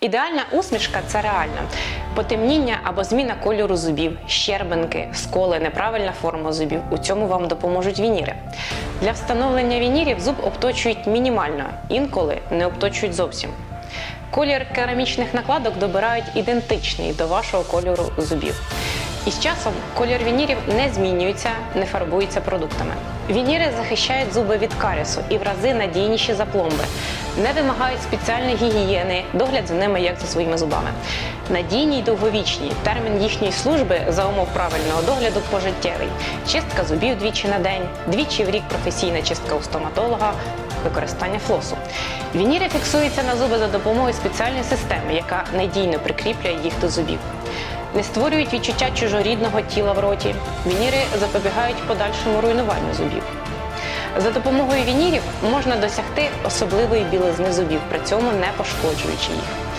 Ідеальна усмішка це реальна. Потемніння або зміна кольору зубів, щербинки, сколи, неправильна форма зубів. У цьому вам допоможуть вініри. Для встановлення вінірів зуб обточують мінімально, інколи не обточують зовсім. Колір керамічних накладок добирають ідентичний до вашого кольору зубів. І з часом колір вінірів не змінюється, не фарбується продуктами. Вініри захищають зуби від карісу і в рази надійніші за пломби, не вимагають спеціальної гігієни, догляд за ними як за своїми зубами. Надійні й довговічні. Термін їхньої служби за умов правильного догляду пожиттєвий. Чистка зубів двічі на день, двічі в рік професійна чистка у стоматолога, використання флосу. Вініри фіксуються на зуби за допомогою спеціальної системи, яка надійно прикріплює їх до зубів. Не створюють відчуття чужорідного тіла в роті. Вініри запобігають подальшому руйнуванню зубів. За допомогою вінірів можна досягти особливої білизни зубів, при цьому не пошкоджуючи їх.